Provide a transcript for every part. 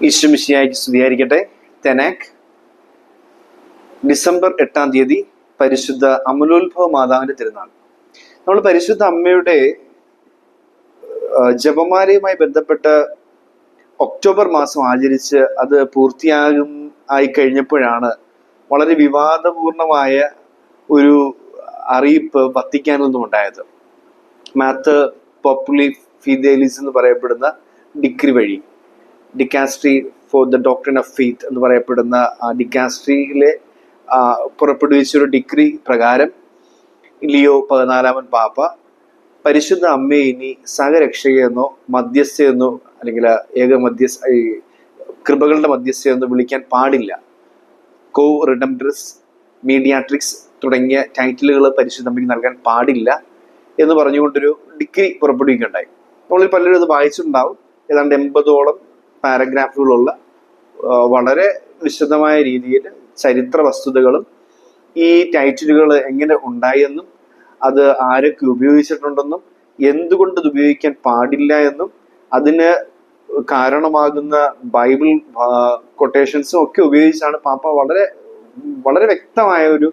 ഈശ്വമിശിയായിക്ക് സ്തുതിയായിരിക്കട്ടെ. തെനാക് ഡിസംബർ എട്ടാം തീയതി പരിശുദ്ധ അമലോത്ഭവ മാതാവിന്റെ തിരുനാൾ. നമ്മൾ പരിശുദ്ധ അമ്മയുടെ ജപമാരയുമായി ബന്ധപ്പെട്ട് ഒക്ടോബർ മാസം ആചരിച്ച് അത് പൂർത്തിയാകും ആയി കഴിഞ്ഞപ്പോഴാണ് വളരെ വിവാദപൂർണമായ ഒരു അറിയിപ്പ് വത്തിക്കാനിൽ നിന്നും ഉണ്ടായത്. മാത്ത് പോപ്പുലി ഫിദേലിസ് എന്ന് പറയപ്പെടുന്ന ഡിഗ്രി വഴി. Dicastery for the doctor of faith എന്ന് പറയപ്പെടുന്ന ഡിക്കാസ്ട്രിയിലെ പുറപ്പെടുവിച്ചൊരു ഡിഗ്രി പ്രകാരം ലിയോ പതിനാലാമൻ പാപ്പ പരിശുദ്ധ അമ്മയെ ഇനി സഹരക്ഷകയെന്നോ മധ്യസ്ഥയെന്നോ അല്ലെങ്കിൽ ഏക മധ്യ കൃപകളുടെ മധ്യസ്ഥയെന്നോ വിളിക്കാൻ പാടില്ല. കോ റിഡംഡ്രസ് മീഡിയാട്രിക്സ് തുടങ്ങിയ ടൈറ്റിലുകൾ പരിശുദ്ധ അമ്മയ്ക്ക് നൽകാൻ പാടില്ല എന്ന് പറഞ്ഞുകൊണ്ടൊരു ഡിഗ്രി പുറപ്പെടുവിക്കുകയുണ്ടായി. നമ്മളിൽ പലരും അത് വായിച്ചിട്ടുണ്ടാവും. ഏതാണ്ട് എൺപതോളം പാരഗ്രാഫുകളുള്ള വളരെ വിശദമായ രീതിയിൽ ചരിത്ര വസ്തുതകളും ഈ ടൈറ്റിലുകൾ എങ്ങനെ ഉണ്ടായെന്നും അത് ആരൊക്കെ ഉപയോഗിച്ചിട്ടുണ്ടെന്നും എന്തുകൊണ്ട് ഇത് ഉപയോഗിക്കാൻ പാടില്ല എന്നും അതിന് കാരണമാകുന്ന ബൈബിൾ കൊട്ടേഷൻസും ഒക്കെ ഉപയോഗിച്ചാണ് പാപ്പ വളരെ വളരെ വ്യക്തമായ ഒരു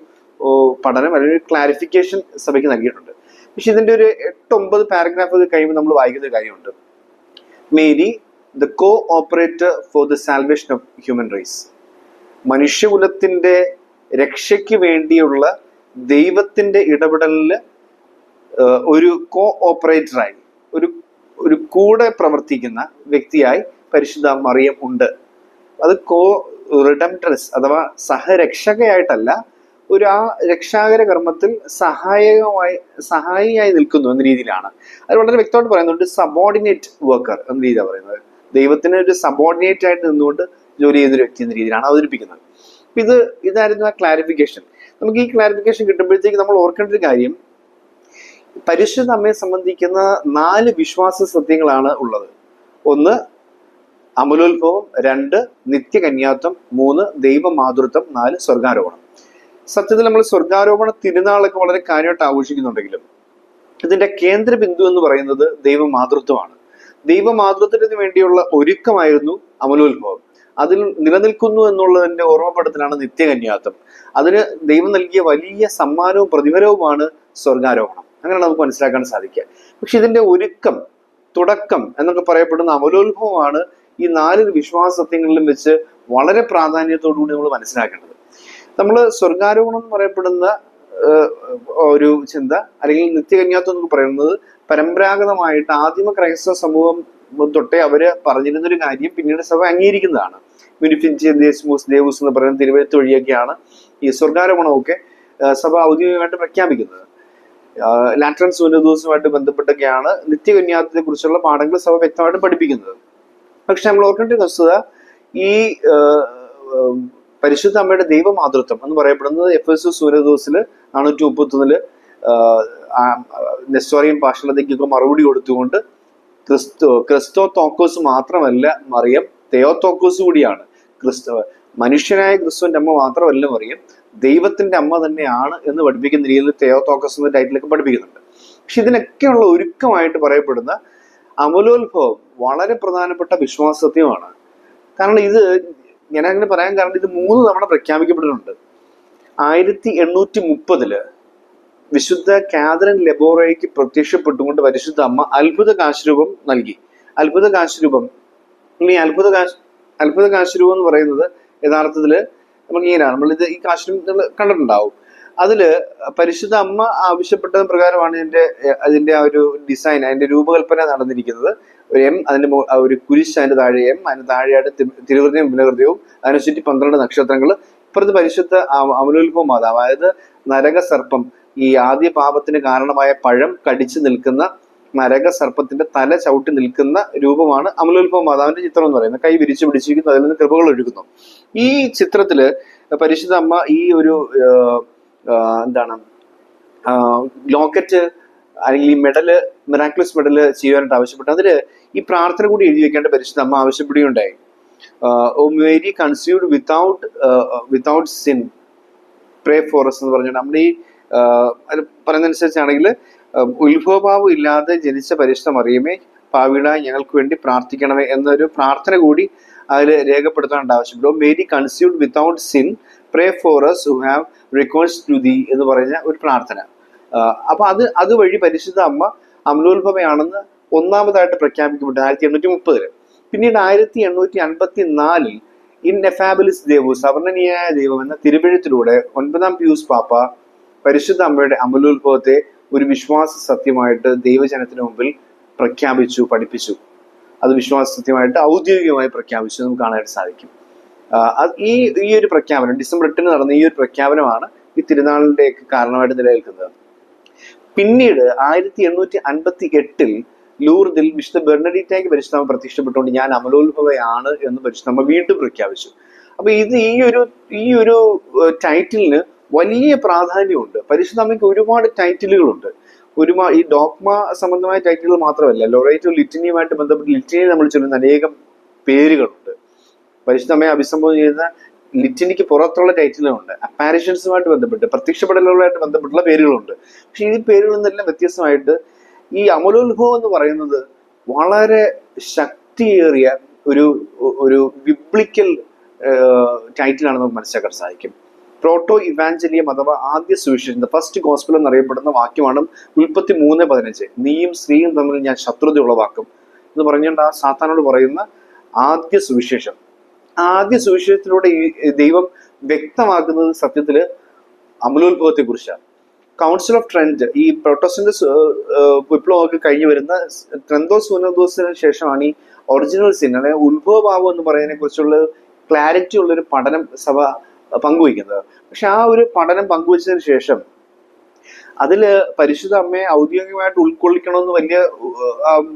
പഠനം അല്ലെങ്കിൽ ഒരു ക്ലാരിഫിക്കേഷൻ സഭയ്ക്ക് നൽകിയിട്ടുണ്ട്. പക്ഷെ ഇതിന്റെ ഒരു എട്ട് ഒമ്പത് പാരഗ്രാഫ് കഴിയുമ്പോൾ നമ്മൾ വായിക്കുന്ന ഒരു കാര്യമുണ്ട്. Mary the co operator for the salvation of human race മനുഷ്യകുലത്തിന്റെ രക്ഷയ്ക്ക് വേണ്ടിയുള്ള ദൈവത്തിന്റെ ഇടപെടലിൽ ഒരു കോ ഓപ്പറേറ്ററായി ഒരു ഒരു കൂടെ പ്രവർത്തിക്കുന്ന വ്യക്തിയായി പരിശുദ്ധ മറിയം ഉണ്ട്. അത് കോ റിഡംട്രസ് അഥവാ സഹരക്ഷകയായിട്ടല്ല ഒരു ആ രക്ഷാകര കർമ്മത്തിൽ സഹായകമായി സഹായിയായി നിൽക്കുന്നു എന്ന രീതിയിലാണ്. അത് വളരെ വ്യക്തമായിട്ട് പറയുന്നുണ്ട് സബോർഡിനേറ്റ് വർക്കർ എന്ന രീതിയാണ് പറയുന്നത്. ദൈവത്തിന് ഒരു സബോർഡിനേറ്റ് ആയിട്ട് നിന്നുകൊണ്ട് ജോലി ചെയ്യുന്ന വ്യക്തി എന്ന രീതിയിലാണ് അവതരിപ്പിക്കുന്നത്. അപ്പൊ ഇത് ഇതായിരുന്നു ആ ക്ലാരിഫിക്കേഷൻ നമുക്ക് ഈ ക്ലാരിഫിക്കേഷൻ കിട്ടുമ്പോഴത്തേക്ക് നമ്മൾ ഓർക്കേണ്ട ഒരു കാര്യം പരിശുദ്ധ അമ്മയെ സംബന്ധിക്കുന്ന നാല് വിശ്വാസ സത്യങ്ങളാണ് ഉള്ളത്. ഒന്ന് അമലോത്ഭവം. രണ്ട് നിത്യകന്യാത്വം. മൂന്ന് ദൈവമാതൃത്വം. നാല് സ്വർഗാരോപണം. സത്യത്തിൽ നമ്മൾ സ്വർഗാരോപണ തിരുനാളൊക്കെ വളരെ കാര്യമായിട്ട് ആഘോഷിക്കുന്നുണ്ടെങ്കിലും ഇതിന്റെ കേന്ദ്ര ബിന്ദു എന്ന് പറയുന്നത് ദൈവമാതൃത്വമാണ്. ദൈവമാതൃത്വത്തിന് വേണ്ടിയുള്ള ഒരുക്കമായിരുന്നു അമലോത്ഭവം. അതിൽ നിലനിൽക്കുന്നു എന്നുള്ളതിന്റെ ഓർമ്മപ്പെടുത്തലാണ് നിത്യകന്യാത്വം. അതിന് ദൈവം നൽകിയ വലിയ സമ്മാനവും പ്രതിഫലവുമാണ് സ്വർഗാരോഹണം. അങ്ങനെ നമുക്ക് മനസ്സിലാക്കാൻ സാധിക്കുക. പക്ഷെ ഇതിന്റെ ഒരുക്കം തുടക്കം എന്നൊക്കെ പറയപ്പെടുന്ന അമലോത്ഭവമാണ് ഈ നാല് വിശ്വാസ സത്യങ്ങളിലും വെച്ച് വളരെ പ്രാധാന്യത്തോടു കൂടി നമ്മൾ മനസ്സിലാക്കേണ്ടത്. നമ്മൾ സ്വർഗാരോഹണം എന്ന് പറയപ്പെടുന്ന ഒരു ചിന്ത അല്ലെങ്കിൽ നിത്യകന്യാത്വം എന്ന് പറയുന്നത് പരമ്പരാഗതമായിട്ട് ആദിമ ക്രൈസ്തവ സമൂഹം തൊട്ടേ അവർ പറഞ്ഞിരുന്ന ഒരു കാര്യം പിന്നീട് സഭ അംഗീകരിക്കുന്നതാണ്. ദേസ്മോസ് ദേവൂസ് എന്ന് പറയുന്ന തിരുവഴുത്ത് വഴിയൊക്കെയാണ് ഈ സ്വർഗാരോപണമൊക്കെ സഭ ഔദ്യോഗികമായിട്ട് പ്രഖ്യാപിക്കുന്നത്. ലാറ്ററൻ സൂര്യദോസുമായിട്ട് ബന്ധപ്പെട്ടൊക്കെയാണ് നിത്യകന്യാത്വത്തെ കുറിച്ചുള്ള പാഠങ്ങൾ സഭ വ്യക്തമായിട്ട് പഠിപ്പിക്കുന്നത്. പക്ഷെ നമ്മൾ ഓർക്കേണ്ട വസ്തുത ഈ പരിശുദ്ധ അമ്മയുടെ ദൈവമാതൃത്വം എന്ന് പറയപ്പെടുന്നത് എഫ് എസ് സൂര്യദോസിൽ നാനൂറ്റി മുപ്പത്തൊന്നിൽ നെസ്റ്റോറിയം പാഷണതയ്ക്കൊക്കെ മറുപടി കൊടുത്തുകൊണ്ട് ക്രിസ്തു ക്രിസ്തോ തോക്കോസ് മാത്രമല്ല മറിയം തെയോ തോക്കോസ് കൂടിയാണ്. ക്രിസ്തു മനുഷ്യനായ ക്രിസ്തുവിന്റെ അമ്മ മാത്രമല്ല മറിയം ദൈവത്തിന്റെ അമ്മ തന്നെയാണ് എന്ന് പഠിപ്പിക്കുന്ന രീതിയിൽ തെയോ തോക്കോസ് എന്ന ടൈറ്റിലൊക്കെ പഠിപ്പിക്കുന്നുണ്ട്. പക്ഷെ ഇതിനൊക്കെയുള്ള ഒരുക്കമായിട്ട് പറയപ്പെടുന്ന അമലോത്ഭവം വളരെ പ്രധാനപ്പെട്ട വിശ്വാസത്യമാണ്. കാരണം ഇത് ഞാൻ അങ്ങനെ പറയാൻ കാരണം ഇത് മൂന്ന് തവണ പ്രഖ്യാപിക്കപ്പെട്ടിട്ടുണ്ട്. ആയിരത്തി എണ്ണൂറ്റി മുപ്പതിൽ വിശുദ്ധ കാതറിൻ ലെബോറയ്ക്ക് പ്രത്യക്ഷപ്പെട്ടുകൊണ്ട് പരിശുദ്ധ അമ്മ അത്ഭുത കാശുരൂപം നൽകി. അത്ഭുത കാശുരൂപം ഈ അത്ഭുത കാശ് അത്ഭുത കാശുരൂപം എന്ന് പറയുന്നത് യഥാർത്ഥത്തിൽ നമുക്ക് ഇങ്ങനെയാണ്. നമ്മളിത് ഈ കാശുരൂപം നിങ്ങൾ കണ്ടിട്ടുണ്ടാവും. അതിൽ പരിശുദ്ധ അമ്മ ആവശ്യപ്പെട്ടത് പ്രകാരമാണ് ഇതിന്റെ അതിന്റെ ആ ഒരു ഡിസൈൻ അതിന്റെ രൂപകൽപ്പന നടന്നിരിക്കുന്നത്. ഒരു എം അതിന്റെ ഒരു കുരിശ് അതിന്റെ താഴെ എം അതിന് താഴെയായിട്ട് തിരുവൃതിയും പുനഹൃദയവും അതിനെ ചുറ്റി പന്ത്രണ്ട് നക്ഷത്രങ്ങൾ ഇപ്പുറത്ത് പരിശുദ്ധ അമലോത്ഭവ മാതാവ് അതായത് നരക സർപ്പം ഈ ആദ്യ പാപത്തിന് കാരണമായ പഴം കടിച്ചു നിൽക്കുന്ന നരക സർപ്പത്തിന്റെ തല ചവിട്ടി നിൽക്കുന്ന രൂപമാണ് അമലോത്ഭവ മാതാവിന്റെ ചിത്രം എന്ന് പറയുന്നത്. കൈ വിരിച്ചു പിടിച്ചിരിക്കുന്നു അതിൽ നിന്ന് കൃപകൾ ഒഴുകുന്നു. ഈ ചിത്രത്തിൽ പരിശുദ്ധ അമ്മ ഈ ഒരു എന്താണ് ലോക്കറ്റ് അല്ലെങ്കിൽ ഈ മെഡൽ മിറാക്ലിസ് മെഡൽ ചെയ്യാനായിട്ട് ആവശ്യപ്പെട്ടു. അതിൽ ഈ പ്രാർത്ഥന കൂടി എഴുതി വെക്കേണ്ട പരിശുദ്ധ അമ്മ ആവശ്യപ്പെടുകയുണ്ടായി. O Mary conceived without without sin pray for us എന്ന് പറഞ്ഞിട്ട് നമ്മുടെ ഈ അത് പറയുന്നതനുസരിച്ചാണെങ്കിൽ ഉത്ഭവഭാവം ഇല്ലാതെ ജനിച്ച പരിശുദ്ധം അറിയുമേ പാവിട ഞങ്ങൾക്ക് വേണ്ടി പ്രാർത്ഥിക്കണമേ എന്നൊരു പ്രാർത്ഥന കൂടി അതിൽ രേഖപ്പെടുത്താനുണ്ട് ആവശ്യമില്ല Mary conceived without sin pray for us who have request to thee എന്ന് പറഞ്ഞ ഒരു പ്രാർത്ഥന. അപ്പൊ അത് അതുവഴി പരിശുദ്ധ അമ്മ അമലോത്ഭവയാണെന്ന് ഒന്നാമതായിട്ട് പ്രഖ്യാപിക്കപ്പെട്ടു ആയിരത്തി എണ്ണൂറ്റി മുപ്പതിൽ പിന്നീട് ആയിരത്തി എണ്ണൂറ്റി അൻപത്തി നാലിൽ ഇൻ നെഫാബിലിസ് ദേവു സവർണനീയായ ദൈവം എന്ന തിരുവഴുത്തിലൂടെ ഒൻപതാം പിയൂസ് പാപ്പ പരിശുദ്ധ അമ്മയുടെ അമലോത്ഭവത്തെ ഒരു വിശ്വാസ സത്യമായിട്ട് ദൈവജനത്തിന് മുമ്പിൽ പ്രഖ്യാപിച്ചു പഠിപ്പിച്ചു. അത് വിശ്വാസ സത്യമായിട്ട് ഔദ്യോഗികമായി പ്രഖ്യാപിച്ചു നമുക്ക് കാണാനായിട്ട് സാധിക്കും. ഈ ഈ ഒരു പ്രഖ്യാപനം ഡിസംബർ എട്ടിന് നടന്ന ഈ ഒരു പ്രഖ്യാപനമാണ് ഈ തിരുനാളിന്റെ കാരണമായിട്ട് നിലനിൽക്കുന്നത്. പിന്നീട് ആയിരത്തി എണ്ണൂറ്റി അൻപത്തി എട്ടിൽ ലൂർദിൽ വിശുദ്ധ ബെർണഡിറ്റയ്ക്ക് പരിശുദ്ധമ പ്രത്യക്ഷപ്പെട്ടുകൊണ്ട് ഞാൻ അമലോത്ഭവയാണ് എന്ന് പരിശുദ്ധമ വീണ്ടും പ്രഖ്യാപിച്ചു. അപ്പൊ ഇത് ഈ ഒരു ഈ ഒരു ടൈറ്റിലിന് വലിയ പ്രാധാന്യമുണ്ട്. പരിശുദ്ധമ്മയ്ക്ക് ഒരുപാട് ടൈറ്റിലുകളുണ്ട്. ഒരുപാട് ഈ ഡോക്മ സംബന്ധമായ ടൈറ്റിലുകൾ മാത്രമല്ല ലൊറേറ്റോ ലിറ്റിനിയുമായിട്ട് ബന്ധപ്പെട്ട് ലിറ്റിനിയെ നമ്മൾ ചൊല്ലുന്ന അനേകം പേരുകളുണ്ട്. പരിശുദ്ധമ്മയെ അഭിസംബോധന ചെയ്യുന്ന ലിറ്റിനിക്ക് പുറത്തുള്ള ടൈറ്റിലുണ്ട്. അപ്പാരിഷൻസുമായിട്ട് ബന്ധപ്പെട്ട് പ്രത്യക്ഷപ്പെടലുകളായിട്ട് ബന്ധപ്പെട്ടുള്ള പേരുകളുണ്ട്. പക്ഷെ ഈ പേരുകളിൽ നിന്നെല്ലാം വ്യത്യസ്തമായിട്ട് ഈ അമലോത്ഭവം എന്ന് പറയുന്നത് വളരെ ശക്തിയേറിയ ഒരു ഒരു വിപ്ലിക്കൽ ടൈറ്റിലാണ് നമുക്ക് മനസ്സിലാക്കാൻ സാധിക്കും. പ്രോട്ടോ ഇവാഞ്ചലിയം അഥവാ ആദ്യ സുവിശേഷം ഫസ്റ്റ് ഗോസ്പൽ എന്നറിയപ്പെടുന്ന വാക്യമാണ് ഉൽപ്പത്തി മൂന്ന് പതിനഞ്ച്. നീയും സ്ത്രീയും തമ്മിൽ ഞാൻ ശത്രുത ഉളവാക്കും എന്ന് പറഞ്ഞുകൊണ്ട് ആ സാത്താനോട് പറയുന്ന ആദ്യ സുവിശേഷം. ആദ്യ സുവിശേഷത്തിലൂടെ ദൈവം വ്യക്തമാക്കുന്നത് സത്യത്തിൽ അമലോത്ഭവത്തെ കുറിച്ചാണ്. കൗൺസിൽ ഓഫ് ട്രെൻഡ് ഈ പ്രൊട്ടസ്റ്റന്റ് വിപ്ലവമൊക്കെ കഴിഞ്ഞു വരുന്ന ട്രെന്തോസ് ഉന്നതോസിന് ശേഷമാണ് ഈ ഒറിജിനൽ സിൻ അല്ലെങ്കിൽ ഉത്ഭവഭാവം എന്ന് പറയുന്നതിനെ കുറിച്ചുള്ള ക്ലാരിറ്റി ഉള്ളൊരു പഠനം സഭ പങ്കുവയ്ക്കുന്നത്. പക്ഷെ ആ ഒരു പഠനം പങ്കുവച്ചതിന് ശേഷം അതിൽ പരിശുദ്ധ അമ്മയെ ഔദ്യോഗികമായിട്ട് ഉൾക്കൊള്ളിക്കണമെന്ന് വലിയ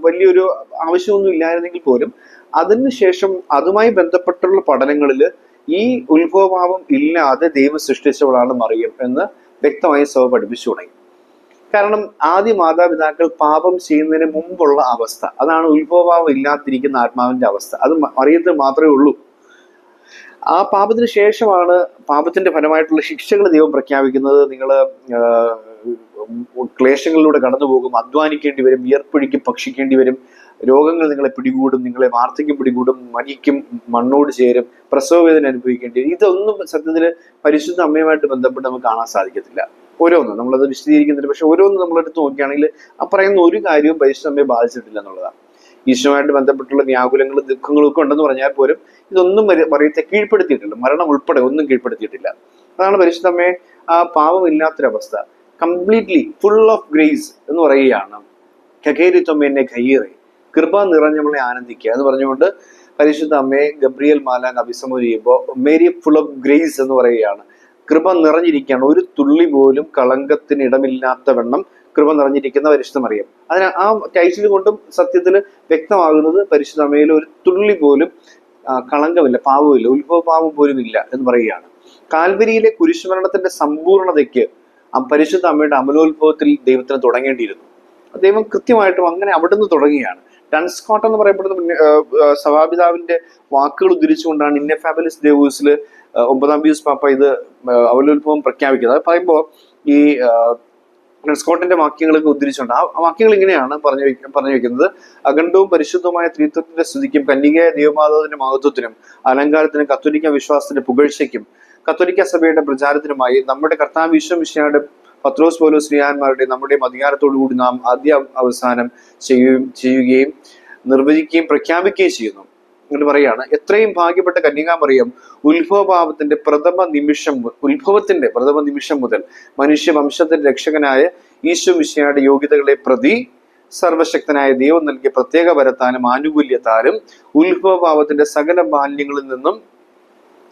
വലിയൊരു ആവശ്യമൊന്നും ഇല്ലായിരുന്നെങ്കിൽ പോലും അതിനുശേഷം അതുമായി ബന്ധപ്പെട്ടുള്ള പഠനങ്ങളിൽ ഈ ഉത്ഭവഭാവം ഇല്ലാതെ ദൈവം സൃഷ്ടിച്ചവളാണ് മറിയം എന്ന് വ്യക്തമായി സഭ പഠിപ്പിച്ചു തുടങ്ങി. കാരണം ആദ്യ മാതാപിതാക്കൾ പാപം ചെയ്യുന്നതിന് മുമ്പുള്ള അവസ്ഥ. അതാണ് ഉത്ഭവഭാവം ഇല്ലാതിരിക്കുന്ന ആത്മാവിന്റെ അവസ്ഥ. അത് മറിയത്തിൽ മാത്രമേ ഉള്ളൂ. ആ പാപത്തിന് ശേഷമാണ് പാപത്തിന്റെ ഫലമായിട്ടുള്ള ശിക്ഷകൾ ദൈവം പ്രഖ്യാപിക്കുന്നത്. നിങ്ങൾ ക്ലേശങ്ങളിലൂടെ കടന്നു പോകും അധ്വാനിക്കേണ്ടി വരും വിയർപ്പൊഴിക്കും ഭക്ഷിക്കേണ്ടി വരും. രോഗങ്ങൾ നിങ്ങളെ പിടികൂടും നിങ്ങളെ വാർദ്ധക്യം പിടികൂടും മടിക്കും മണ്ണോട് ചേരും പ്രസവവേദന അനുഭവിക്കേണ്ടി വരും. ഇതൊന്നും സത്യത്തിൽ പരിശുദ്ധ അമ്മയുമായിട്ട് ബന്ധപ്പെട്ട് നമുക്ക് കാണാൻ സാധിക്കത്തില്ല. ഓരോന്നും നമ്മളത് വിശദീകരിക്കുന്നില്ല പക്ഷെ ഓരോന്നും നമ്മളെടുത്ത് നോക്കുകയാണെങ്കിൽ ആ പറയുന്ന ഒരു കാര്യവും പരിശുദ്ധ അമ്മയെ ബാധിച്ചിട്ടില്ല എന്നുള്ളതാണ്. ഈശ്വരമായിട്ട് ബന്ധപ്പെട്ടുള്ള വ്യാകുലങ്ങളും ദുഃഖങ്ങളും ഒക്കെ ഉണ്ടെന്ന് പറഞ്ഞാൽ പോലും ഇതൊന്നും പറയത്തെ കീഴ്പ്പെടുത്തിയിട്ടില്ല. മരണം ഉൾപ്പെടെ ഒന്നും കീഴ്പ്പെടുത്തിയിട്ടില്ല. അതാണ് പരിശുദ്ധമ്മയെ ആ പാവമില്ലാത്തൊരവസ്ഥ കംപ്ലീറ്റ്ലി ഫുൾ ഓഫ് ഗ്രേസ് എന്ന് പറയുകയാണ്. എന്നെ കയ്യേറി. കൃപ നിറഞ്ഞവളെ ആനന്ദിക്കുക. എന്ന് പറഞ്ഞുകൊണ്ട് പരിശുദ്ധ അമ്മയെ ഗബ്രിയൽ മാലാൻ ചെയ്യുമ്പോൾ മേരി ഫുൾ ഓഫ് ഗ്രേസ് എന്ന് പറയുകയാണ്. കൃപ നിറഞ്ഞിരിക്കുകയാണ്. ഒരു തുള്ളി പോലും കളങ്കത്തിന് ഇടമില്ലാത്ത വണ്ണം കൃപ നിറഞ്ഞിരിക്കുന്ന പരിശുദ്ധ മറിയം. അതിന് ആ ടൈറ്റിൽ കൊണ്ടും സത്യത്തിൽ വ്യക്തമാകുന്നത് പരിശുദ്ധ അമ്മയിൽ ഒരു തുള്ളി പോലും കളങ്കമില്ല പാവമില്ല ഉത്ഭവ പാവം പോലും ഇല്ല എന്ന് പറയുകയാണ്. കാൽവരിയിലെ കുരിശുമരണത്തിന്റെ സമ്പൂർണതയ്ക്ക് പരിശുദ്ധ അമ്മയുടെ അമലോത്ഭവത്തിൽ ദൈവത്തിന് തുടങ്ങേണ്ടിയിരുന്നു. ദൈവം കൃത്യമായിട്ടും അങ്ങനെ അവിടുന്ന് തുടങ്ങുകയാണ്. ഡൺസ്കോട്ട് എന്ന് പറയപ്പെടുന്ന സഭാപിതാവിന്റെ വാക്കുകൾ ഉദ്ധരിച്ചുകൊണ്ടാണ് ഇന്നഫാബിലിസ് ദേവൂസിൽ ഒമ്പതാം പീസ് പാപ്പ ഇത് അവലോത്ഭവം പ്രഖ്യാപിക്കുന്നത്. അത് പറയുമ്പോൾ ഈ ഡൺസ്കോട്ടിന്റെ സ്കോട്ടിന്റെ വാക്യങ്ങളൊക്കെ ഉദ്ധരിച്ചുകൊണ്ട് ആ വാക്യങ്ങൾ ഇങ്ങനെയാണ് പറഞ്ഞു പറഞ്ഞു വെക്കുന്നത് അഖണ്ഡവും പരിശുദ്ധവുമായ ത്രിത്വത്തിന്റെ സ്തുതിക്കും കന്യകയായ ദൈവമാതാവിന്റെ മഹത്വത്തിനും അലങ്കാരത്തിനും കത്തോലിക്ക വിശ്വാസത്തിന്റെ പുകഴ്ചയ്ക്കും കത്തോലിക്ക സഭയുടെ പ്രചാരത്തിനുമായി നമ്മുടെ കർത്താവ് വിശ്വമിശയുടെ പത്രോസ് പോലോ ശ്രീയാന്മാരുടെ നമ്മുടെ അധികാരത്തോടു കൂടി നാം ആദ്യ അവസാനം ചെയ്യുകയും ചെയ്യുകയും നിർവചിക്കുകയും പ്രഖ്യാപിക്കുകയും ചെയ്യുന്നു. എന്നിട്ട് പറയാണ് എത്രയും ഭാഗ്യപ്പെട്ട കന്യകാമറിയം ഉത്ഭവഭാവത്തിന്റെ പ്രഥമ നിമിഷം ഉത്ഭവത്തിന്റെ പ്രഥമ നിമിഷം മുതൽ മനുഷ്യ വംശത്തിന്റെ രക്ഷകനായ ഈശോ മിശിഹായുടെ യോഗ്യതകളെ പ്രതി സർവശക്തനായ ദൈവം നൽകിയ പ്രത്യേക വരത്താനും ആനുകൂല്യത്താലും ഉത്ഭവഭാവത്തിന്റെ സകല മാലിന്യങ്ങളിൽ നിന്നും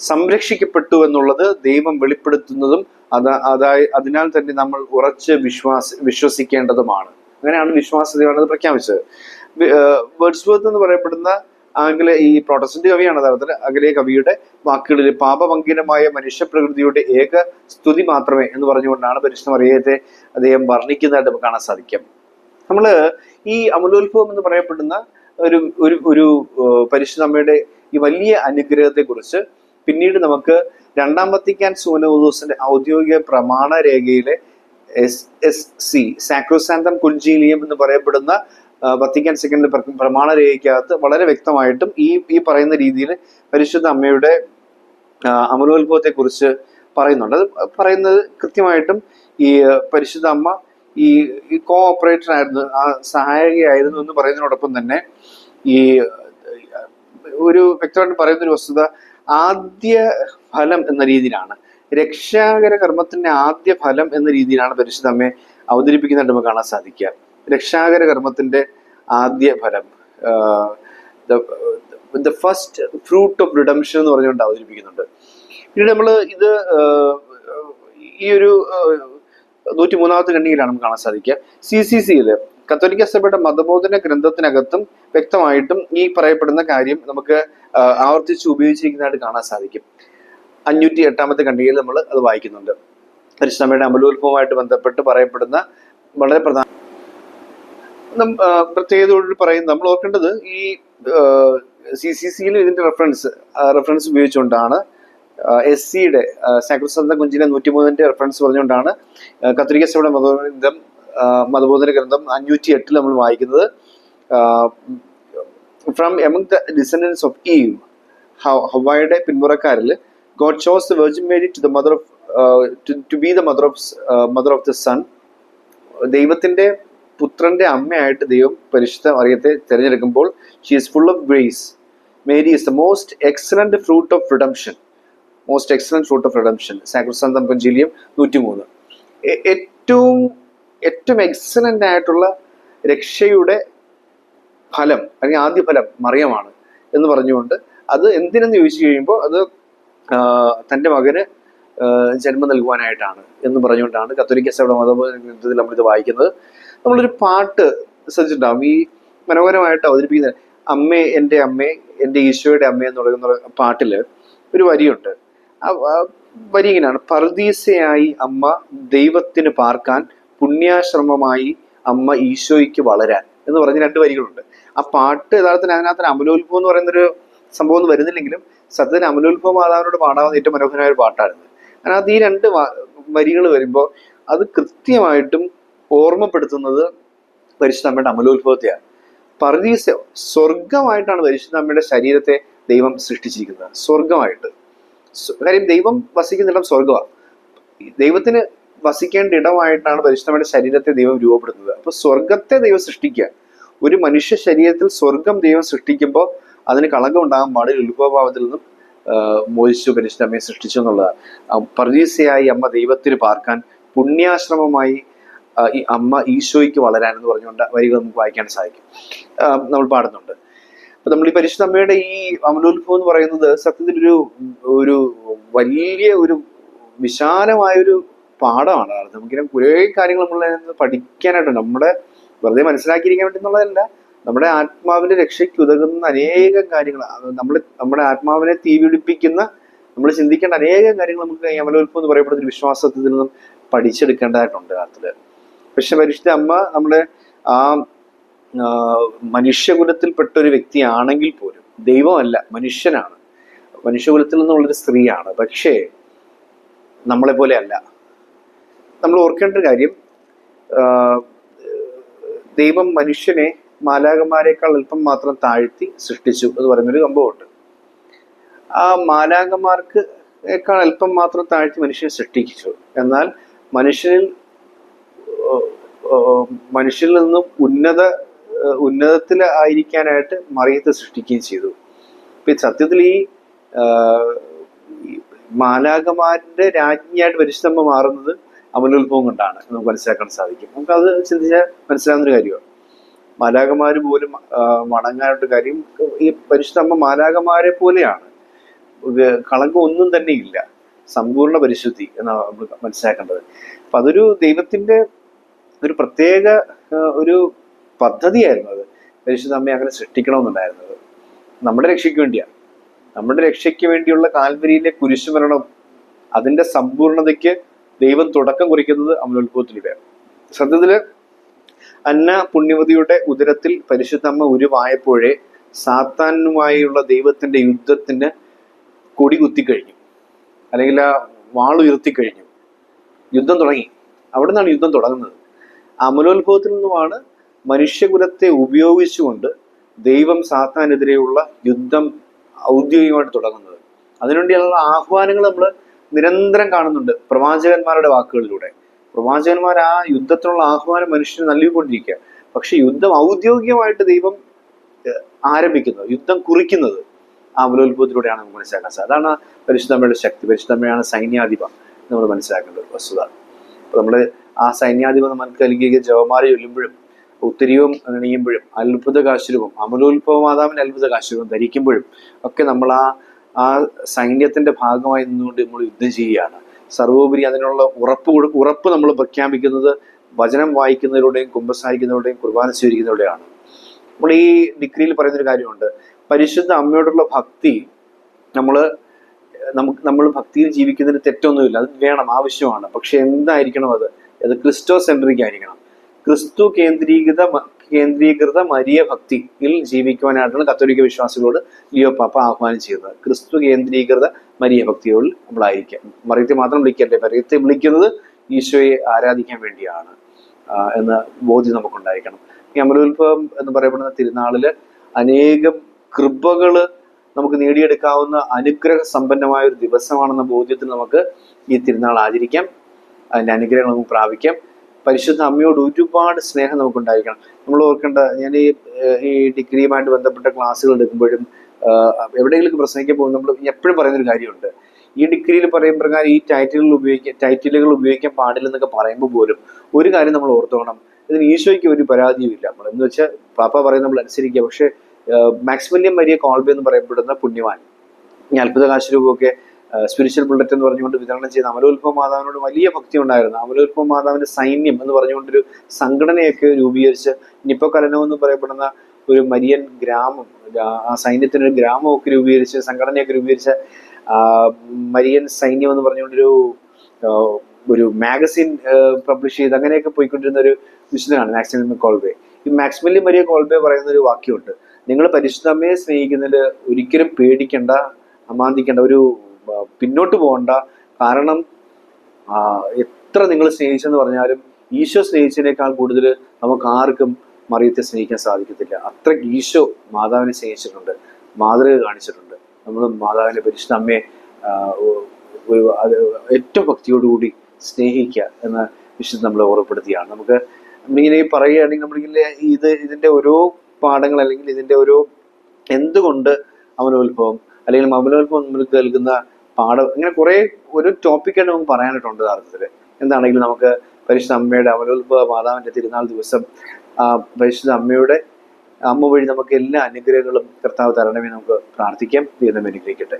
സംരക്ഷിക്കപ്പെട്ടു എന്നുള്ളത് ദൈവം വെളിപ്പെടുത്തുന്നതും അത് അതായി അതിനാൽ തന്നെ നമ്മൾ ഉറച്ച് വിശ്വാസ വിശ്വസിക്കേണ്ടതുമാണ്. അങ്ങനെയാണ് വിശ്വാസതയാണത് പ്രഖ്യാപിച്ചത്. വേർഡ്സ്വർത്ത് എന്ന് പറയപ്പെടുന്ന ആംഗല ഈ പ്രൊട്ടസ്റ്റന്റ് കവിയാണ് യഥാർത്ഥത്തിൽ അഖിലെ കവിയുടെ വാക്കുകളിൽ പാപഭംഗീരമായ മനുഷ്യപ്രകൃതിയുടെ ഏക സ്തുതി മാത്രമേ എന്ന് പറഞ്ഞുകൊണ്ടാണ് പരിശുദ്ധ മറിയത്തെ അദ്ദേഹം വർണിക്കുന്നതായിട്ട് നമുക്ക് കാണാൻ സാധിക്കും. നമ്മൾ ഈ അമലോത്ഭവം എന്ന് പറയപ്പെടുന്ന ഒരു ഒരു ഒരു ഏഹ്, പരിശുദ്ധ അമ്മയുടെ ഈ വലിയ അനുഗ്രഹത്തെ കുറിച്ച് പിന്നീട് നമുക്ക് രണ്ടാം വത്തിക്കാൻ സൂനോദോസിന്റെ ഔദ്യോഗിക പ്രമാണ രേഖയിലെ എസ് എസ് സി സാക്രോസാന്തം കുഞ്ചീലിയം എന്ന് പറയപ്പെടുന്ന വത്തിക്കാൻ വത്തിക്കാൻ പ്രമാണ രേഖയ്ക്കകത്ത് വളരെ വ്യക്തമായിട്ടും ഈ ഈ പറയുന്ന രീതിയിൽ പരിശുദ്ധ അമ്മയുടെ അമലോത്ഭവത്തെ കുറിച്ച് പറയുന്നുണ്ട്. അത് പറയുന്നത് കൃത്യമായിട്ടും ഈ പരിശുദ്ധ അമ്മ ഈ കോ ഓപ്പറേറ്റർ ആയിരുന്നു ആ സഹായികയായിരുന്നു എന്ന് പറയുന്നതിനോടൊപ്പം തന്നെ ഈ ഒരു വ്യക്തമായിട്ട് പറയുന്ന ഒരു വസ്തുത ആദ്യ ഫലം എന്ന രീതിയിലാണ്. രക്ഷാകര കർമ്മത്തിന്റെ ആദ്യ ഫലം എന്ന രീതിയിലാണ് പരിശുദ്ധ അമ്മയെ അവതരിപ്പിക്കുന്നതായിട്ട് നമുക്ക് കാണാൻ സാധിക്കുക. രക്ഷാകര കർമ്മത്തിന്റെ ആദ്യ ഫലം the first fruit of redemption എന്ന് പറഞ്ഞുകൊണ്ട് അവതരിപ്പിക്കുന്നുണ്ട്. പിന്നീട് നമ്മൾ ഇത് ഈ ഒരു നൂറ്റി മൂന്നാമത്തെ ഖണ്ഡികയിലാണ് നമുക്ക് കാണാൻ സാധിക്കുക. സി സി സിയിൽ കത്തോലിക്ക സഭയുടെ മതബോധന ഗ്രന്ഥത്തിനകത്തും വ്യക്തമായിട്ടും ഈ പറയപ്പെടുന്ന കാര്യം നമുക്ക് ആവർത്തിച്ച് ഉപയോഗിച്ചിരിക്കുന്നതായിട്ട് കാണാൻ സാധിക്കും. അഞ്ഞൂറ്റി എട്ടാമത്തെ ഖണ്ഡികയിൽ നമ്മൾ അത് വായിക്കുന്നുണ്ട്. പരിശ്രമയുടെ അമലോത്ഭവമായിട്ട് ബന്ധപ്പെട്ട് പറയപ്പെടുന്ന വളരെ പ്രധാന പ്രത്യേകതയോട് പറയും നമ്മൾ ഓർക്കേണ്ടത് ഈ സി സി സിയിൽ ഇതിന്റെ റെഫറൻസ് റെഫറൻസ് ഉപയോഗിച്ചുകൊണ്ടാണ് എസ് സിയുടെ സാക്രസന്ത കുഞ്ചിലെ നൂറ്റിമൂന്നിന്റെ റെഫറൻസ് പറഞ്ഞുകൊണ്ടാണ് കത്തോലിക്ക സഭയുടെ മതബോധന ഗ്രന്ഥം അഞ്ഞൂറ്റി എട്ടിൽ നമ്മൾ വായിക്കുന്നത് from among the descendants of Eve ഹവായുടെ പിന്മുറക്കാരിൽ God chose the virgin Mary to the mother of to be the mother of mother of the son ദൈവത്തിന്റെ പുത്രന്റെ അമ്മയായിട്ട് ദൈവം പരിശുദ്ധ മറിയത്തെ തിരഞ്ഞെടുക്കുമ്പോൾ she is full of grace Mary is the most excellent fruit of redemption most excellent fruit of redemption സാക്രസന്തം നൂറ്റിമൂന്ന്. മൂന്ന് ഏറ്റവും ഏറ്റവും എക്സലന്റ് ആയിട്ടുള്ള രക്ഷയുടെ ഫലം അല്ലെങ്കിൽ ആദ്യ ഫലം മറിയമാണ് എന്ന് പറഞ്ഞുകൊണ്ട് അത് എന്തിനെന്ന് ചോദിച്ചു കഴിയുമ്പോൾ അത് തന്റെ മകന് ജന്മം നൽകുവാനായിട്ടാണ് എന്ന് പറഞ്ഞുകൊണ്ടാണ് കത്തോലിക്ക സഭയുടെ മതബോധത്തിൽ നമ്മളിത് വായിക്കുന്നത്. നമ്മളൊരു പാട്ട് ശ്രദ്ധിച്ചിട്ടുണ്ടാവും. ഈ മനോഹരമായിട്ട് അവതരിപ്പിക്കുന്ന അമ്മേ എന്റെ അമ്മേ എന്റെ ഈശോയുടെ അമ്മ എന്ന് പറയുന്ന പാട്ടിൽ ഒരു വരിയുണ്ട്. ആ വരി ഇങ്ങനെയാണ്. പർദീസയായി അമ്മ ദൈവത്തിന് പാർക്കാൻ പുണ്യാശ്രമമായി അമ്മ ഈശോയ്ക്ക് വളരാൻ എന്ന് പറഞ്ഞ രണ്ട് വരികളുണ്ട്. ആ പാട്ട് യഥാർത്ഥത്തിൽ അതിനകത്ത് അമലോത്ഭവം എന്ന് പറയുന്നൊരു സംഭവം ഒന്നും വരുന്നില്ലെങ്കിലും സത്യത്തിൽ അമലോത്ഭവ മാതാവിനോട് പാടാവുന്ന ഏറ്റവും മനോഹരമായ ഒരു പാട്ടായിരുന്നു അതിനകത്ത് ഈ രണ്ട് വരികൾ വരുമ്പോൾ അത് കൃത്യമായിട്ടും ഓർമ്മപ്പെടുത്തുന്നത് പരിശുദ്ധമ്മയുടെ അമലോത്ഭവത്തെയാണ്. പർദീസ സ്വർഗമായിട്ടാണ് പരിശുദ്ധമ്മയുടെ ശരീരത്തെ ദൈവം സൃഷ്ടിച്ചിരിക്കുന്നത്. സ്വർഗമായിട്ട് സ്വ- കാര്യം ദൈവം വസിക്കുന്നിടം സ്വർഗമാണ് ദൈവത്തിന് വസിക്കേണ്ട ഇടമായിട്ടാണ് പരിശുദ്ധമായ ശരീരത്തെ ദൈവം രൂപപ്പെടുന്നത് അപ്പൊ സ്വർഗത്തെ ദൈവം സൃഷ്ടിക്കുക. ഒരു മനുഷ്യ ശരീരത്തിൽ സ്വർഗം ദൈവം സൃഷ്ടിക്കുമ്പോൾ അതിന് കളങ്കം ഉണ്ടാകാൻ പാടില്ല. ഉത്ഭവഭാവത്തിൽ നിന്നും മോചിച്ചു പരിശുദ്ധമ്മയെ സൃഷ്ടിച്ചു എന്നുള്ളതാണ്. പർദീസയായി അമ്മ ദൈവത്തിന് പാർക്കാൻ പുണ്യാശ്രമമായി ഈ അമ്മ ഈശോയ്ക്ക് വളരാൻ എന്ന് പറഞ്ഞുകൊണ്ട് വരികൾ നമുക്ക് വായിക്കാൻ സാധിക്കും. നമ്മൾ പാടുന്നുണ്ട്. അപ്പൊ നമ്മൾ ഈ പരിശുദ്ധ അമ്മയുടെ ഈ അമലോത്ഭവം എന്ന് പറയുന്നത് സത്യത്തിൽ ഒരു ഒരു വലിയ ഒരു വിശാലമായൊരു പാഠമാണ്. കാരണം നമുക്കിങ്ങനെ കുറേ കാര്യങ്ങൾ നമ്മൾ പഠിക്കാനായിട്ട് നമ്മുടെ വെറുതെ മനസ്സിലാക്കിയിരിക്കാൻ പറ്റുന്നുള്ളതല്ല. നമ്മുടെ ആത്മാവിന്റെ രക്ഷയ്ക്ക് ഉതകുന്ന അനേകം കാര്യങ്ങൾ. നമ്മൾ നമ്മുടെ ആത്മാവിനെ തീ പിടിപ്പിക്കുന്ന നമ്മൾ ചിന്തിക്കേണ്ട അനേകം കാര്യങ്ങൾ നമുക്ക് യമലോൽപ്പം എന്ന് പറയപ്പെടുന്ന ഒരു വിശ്വാസത്തിൽ നിന്നും പഠിച്ചെടുക്കേണ്ടതായിട്ടുണ്ട് കാലത്തിൽ പക്ഷെ പരിശുദ്ധ അമ്മ നമ്മുടെ ആ, മനുഷ്യകുലത്തിൽപ്പെട്ട ഒരു വ്യക്തിയാണെങ്കിൽ പോലും ദൈവമല്ല മനുഷ്യനാണ്. മനുഷ്യകുലത്തിൽ നിന്നുള്ളൊരു സ്ത്രീയാണ്. പക്ഷേ നമ്മളെ പോലെ അല്ല നമ്മൾ ഓർക്കേണ്ട ഒരു കാര്യം ദൈവം മനുഷ്യനെ മാലാകന്മാരെക്കാൾ അല്പം മാത്രം താഴ്ത്തി സൃഷ്ടിച്ചു എന്ന് പറയുന്നൊരു സംഭവമുണ്ട്. ആ മാലാകന്മാർക്ക് േക്കാൾ അല്പം മാത്രം താഴ്ത്തി മനുഷ്യനെ സൃഷ്ടിച്ചു. എന്നാൽ മനുഷ്യനിൽ മനുഷ്യനിൽ നിന്നും ഉന്നത ഉന്നതത്തിൽ ആയിരിക്കാനായിട്ട് മറിയത്തെ സൃഷ്ടിക്കുകയും ചെയ്തു. ഇപ്പൊ സത്യത്തിൽ ഈ മാലാകമാരുടെ രാജ്ഞിയായിട്ട് പരിശുദ്ധമ്മ മാറുന്നത് അമലോത്ഭവം കൊണ്ടാണ് നമുക്ക് മനസ്സിലാക്കാൻ സാധിക്കും. നമുക്ക് അത് ചിന്തിച്ചാൽ മനസ്സിലാവുന്ന ഒരു കാര്യമാണ്. മാലാകമാര് പോലും മടങ്ങാനുള്ള കാര്യം ഈ പരിശുദ്ധമ്മ മാലാകമാരെ പോലെയാണ്. കളങ്കം ഒന്നും തന്നെ ഇല്ല. സമ്പൂർണ പരിശുദ്ധി എന്നാണ് നമ്മൾ മനസ്സിലാക്കേണ്ടത്. അപ്പൊ അതൊരു ദൈവത്തിന്റെ ഒരു പ്രത്യേക ഒരു പദ്ധതിയായിരുന്നു അത്. പരിശുദ്ധ അമ്മയെ അങ്ങനെ സൃഷ്ടിക്കണമെന്നുണ്ടായിരുന്നത്. നമ്മുടെ രക്ഷയ്ക്ക് വേണ്ടിയാണ് നമ്മുടെ രക്ഷയ്ക്ക് വേണ്ടിയുള്ള കാൽവരിയിലെ കുരിശുമരണം അതിന്റെ സമ്പൂർണതയ്ക്ക് ദൈവം തുടക്കം കുറിക്കുന്നത് അമലോത്ഭവത്തിലൂടെയാണ്. സത്യത്തിൽ അന്ന പുണ്യവതിയുടെ ഉദരത്തിൽ പരിശുദ്ധ അമ്മ ഉരുവായപ്പോഴേ സാത്താനുമായുള്ള ദൈവത്തിന്റെ യുദ്ധത്തിന് കൊടി കുത്തിക്കഴിഞ്ഞു. അല്ലെങ്കിൽ ആ വാളുയർത്തിക്കഴിഞ്ഞു യുദ്ധം തുടങ്ങി. അവിടെ നിന്നാണ് യുദ്ധം തുടങ്ങുന്നത്. അമലോത്ഭവത്തിൽ നിന്നുമാണ് മനുഷ്യകുലത്തെ ഉപയോഗിച്ചുകൊണ്ട് ദൈവം സാത്താനെതിരെയുള്ള യുദ്ധം ഔദ്യോഗികമായിട്ട് തുടങ്ങുന്നത്. അതിനുവേണ്ടിയുള്ള ആഹ്വാനങ്ങൾ നമ്മൾ നിരന്തരം കാണുന്നുണ്ട് പ്രവാചകന്മാരുടെ വാക്കുകളിലൂടെ. പ്രവാചകന്മാർ ആ യുദ്ധത്തിനുള്ള ആഹ്വാനം മനുഷ്യന് നൽകിക്കൊണ്ടിരിക്കുക. പക്ഷെ യുദ്ധം ഔദ്യോഗികമായിട്ട് ദൈവം ആരംഭിക്കുന്നത് യുദ്ധം കുറിക്കുന്നത് ആ അമലോത്ഭവത്തിലൂടെയാണ് നമുക്ക് മനസ്സിലാക്കാൻ സാധിക്കും അതാണ് പരിശുദ്ധമ്മയുടെ ശക്തി. പരിശുദ്ധമ്മയാണ് സൈന്യാധിപ നമ്മൾ മനസ്സിലാക്കേണ്ട ഒരു വസ്തുത. അപ്പൊ നമ്മൾ ആ സൈന്യാധിപം നമുക്ക് അല്ലെങ്കിൽ ജവമാരെ ചൊല്ലുമ്പോഴും ഉത്തരീയവും അണിയുമ്പോഴും അത്ഭുത കാശുരവും അമലോത്ഭവ മാതാവിന്റെ അത്ഭുത കാശുരവും ധരിക്കുമ്പോഴും ഒക്കെ നമ്മൾ ആ ആ സൈന്യത്തിന്റെ ഭാഗമായി നിന്നുകൊണ്ട് നമ്മൾ യുദ്ധം ചെയ്യുകയാണ്. സർവോപരി അതിനുള്ള ഉറപ്പ് ഉറപ്പ് നമ്മൾ പ്രഖ്യാപിക്കുന്നത് വചനം വായിക്കുന്നതിലൂടെയും കുമ്പസാരിക്കുന്നതിലൂടെയും കുർബാന സ്വീകരിക്കുന്നതിലൂടെയാണ് നമ്മൾ ഈ ഡിഗ്രിയിൽ പറയുന്നൊരു കാര്യമുണ്ട്. പരിശുദ്ധ അമ്മയോടുള്ള ഭക്തി നമ്മൾ നമുക്ക് നമ്മൾ ഭക്തിയിൽ ജീവിക്കുന്നതിന് തെറ്റൊന്നുമില്ല. അത് വേണം ആവശ്യമാണ്. പക്ഷെ എന്തായിരിക്കണം അത്? അത് ക്രിസ്റ്റോ സെൻട്രിക് ആയിരിക്കണം. ക്രിസ്തു കേന്ദ്രീകൃത കേന്ദ്രീകൃത മരിയ ഭക്തിയിൽ ജീവിക്കുവാനായിട്ടാണ് കത്തോലിക്ക വിശ്വാസികളോട് ലിയോ പാപ്പ ആഹ്വാനം ചെയ്യുന്നത് ക്രിസ്തു കേന്ദ്രീകൃത മരിയ ഭക്തിയോട് നമ്മളായിരിക്കാം. മറിയത്തെ മാത്രം വിളിക്കല്ലേ മറിയത്തെ വിളിക്കുന്നത് ഈശോയെ ആരാധിക്കാൻ വേണ്ടിയാണ് എന്ന് ബോധ്യം നമുക്കുണ്ടായിരിക്കണം. ഈ അമലോത്ഭവം എന്ന് പറയപ്പെടുന്ന തിരുനാളിൽ അനേകം കൃപകൾ നമുക്ക് നേടിയെടുക്കാവുന്ന അനുഗ്രഹ സമ്പന്നമായ ഒരു ദിവസമാണെന്ന ബോധ്യത്തിൽ നമുക്ക് ഈ തിരുനാൾ ആചരിക്കാം. അതിന്റെ അനുഗ്രഹങ്ങൾ നമുക്ക് പ്രാപിക്കാം. പരിശുദ്ധ അമ്മയോട് ഒരുപാട് സ്നേഹം നമുക്കുണ്ടായിരിക്കണം. നമ്മൾ ഓർക്കേണ്ട ഞാൻ ഈ ഈ ഡിഗ്രിയുമായിട്ട് ബന്ധപ്പെട്ട ക്ലാസ്സുകൾ എടുക്കുമ്പോഴും എവിടെയെങ്കിലും പ്രസംഗിക്കാൻ പോകുമ്പോൾ നമ്മൾ എപ്പോഴും പറയുന്ന ഒരു കാര്യമുണ്ട്. ഈ ഡിഗ്രിയിൽ പറയും പ്രകാരം ഈ ടൈറ്റിലുകൾ ഉപയോഗിക്കാൻ ടൈറ്റിലുകൾ ഉപയോഗിക്കാൻ പാടില്ലെന്നൊക്കെ പറയുമ്പോൾ പോലും ഒരു കാര്യം നമ്മൾ ഓർത്തോണം. ഇതിന് ഈശോയ്ക്ക് ഒരു പരാതിയും ഇല്ല. നമ്മൾ എന്ന് വെച്ചാൽ പാപ്പ പറയുന്ന നമ്മൾ അനുസരിക്കുക. പക്ഷേ മാക്സിമല്യം മരിയ കോൾബി എന്ന് പറയപ്പെടുന്ന പുണ്യവാൻ ഈ അത്ഭുത കാശുരൂപമൊക്കെ സ്പിരിച്വൽ ബുള്ളറ്റ് എന്ന് പറഞ്ഞുകൊണ്ട് വിതരണം ചെയ്ത അമലോത്ഭവ മാതാവിനോട് വലിയ ഭക്തി ഉണ്ടായിരുന്നു. അമലോത്ഭവ മാതാവിന്റെ സൈന്യം എന്ന് പറഞ്ഞുകൊണ്ടൊരു സംഘടനയൊക്കെ രൂപീകരിച്ച് നിപ്പോ കലനം എന്ന് പറയപ്പെടുന്ന ഒരു മരിയൻ ഗ്രാമം ആ- സൈന്യത്തിനൊരു ഗ്രാമമൊക്കെ രൂപീകരിച്ച് സംഘടനയൊക്കെ രൂപീകരിച്ച മരിയൻ സൈന്യം എന്ന് പറഞ്ഞുകൊണ്ടൊരു ഒരു മാഗസിൻ പബ്ലിഷ് ചെയ്ത് അങ്ങനെയൊക്കെ പോയിക്കൊണ്ടിരുന്ന ഒരു വിശുദ്ധനാണ് മാക്സിമം കോൾബേ. ഈ മാക്സിമലി മരിയ കോൾബേ പറയുന്ന ഒരു വാക്യമുണ്ട്. നിങ്ങൾ പരിശുദ്ധമ്മയെ സ്നേഹിക്കുന്നതിൽ ഒരിക്കലും പേടിക്കേണ്ട അമാന്തിക്കേണ്ട ഒരു പിന്നോട്ട് പോകണ്ട. കാരണം എത്ര നിങ്ങൾ സ്നേഹിച്ചെന്ന് പറഞ്ഞാലും ഈശോ സ്നേഹിച്ചതിനേക്കാൾ കൂടുതൽ നമുക്ക് ആർക്കും മറിയത്തെ സ്നേഹിക്കാൻ സാധിക്കത്തില്ല. അത്രയ്ക്ക് ഈശോ മാതാവിനെ സ്നേഹിച്ചിട്ടുണ്ട് മാതൃക കാണിച്ചിട്ടുണ്ട്. നമ്മൾ മാതാവിനെ പരിശുദ്ധ അമ്മയെ ഒരു ഏറ്റവും ഭക്തിയോടുകൂടി സ്നേഹിക്കുക എന്ന വിശുദ്ധ നമ്മളെ ഓർമ്മപ്പെടുത്തിയാണ്. നമുക്ക് നമ്മളിങ്ങനെ പറയുകയാണെങ്കിൽ നമ്മളിങ്ങനെ ഇത് ഇതിന്റെ ഓരോ പാഠങ്ങൾ അല്ലെങ്കിൽ ഇതിന്റെ ഓരോ എന്തുകൊണ്ട് അമലോത്ഭവം അല്ലെങ്കിൽ അമലോത്ഭവം നമുക്ക് നൽകുന്ന പാഠം ഇങ്ങനെ കുറേ ഒരു ടോപ്പിക്കായിട്ട് നമുക്ക് പറയാനായിട്ടുണ്ട് യഥാർത്ഥത്തിൽ എന്താണെങ്കിലും നമുക്ക് പരിശുദ്ധ അമ്മയുടെ അവലോത്ഭവ മാതാവിന്റെ തിരുനാൾ ദിവസം പരിശുദ്ധ അമ്മയുടെ അമ്മ വഴി നമുക്ക് എല്ലാ അനുഗ്രഹങ്ങളും കർത്താവ് തരണമേ നമുക്ക് പ്രാർത്ഥിക്കാം. ദൈവം അനുഗ്രഹിക്കട്ടെ.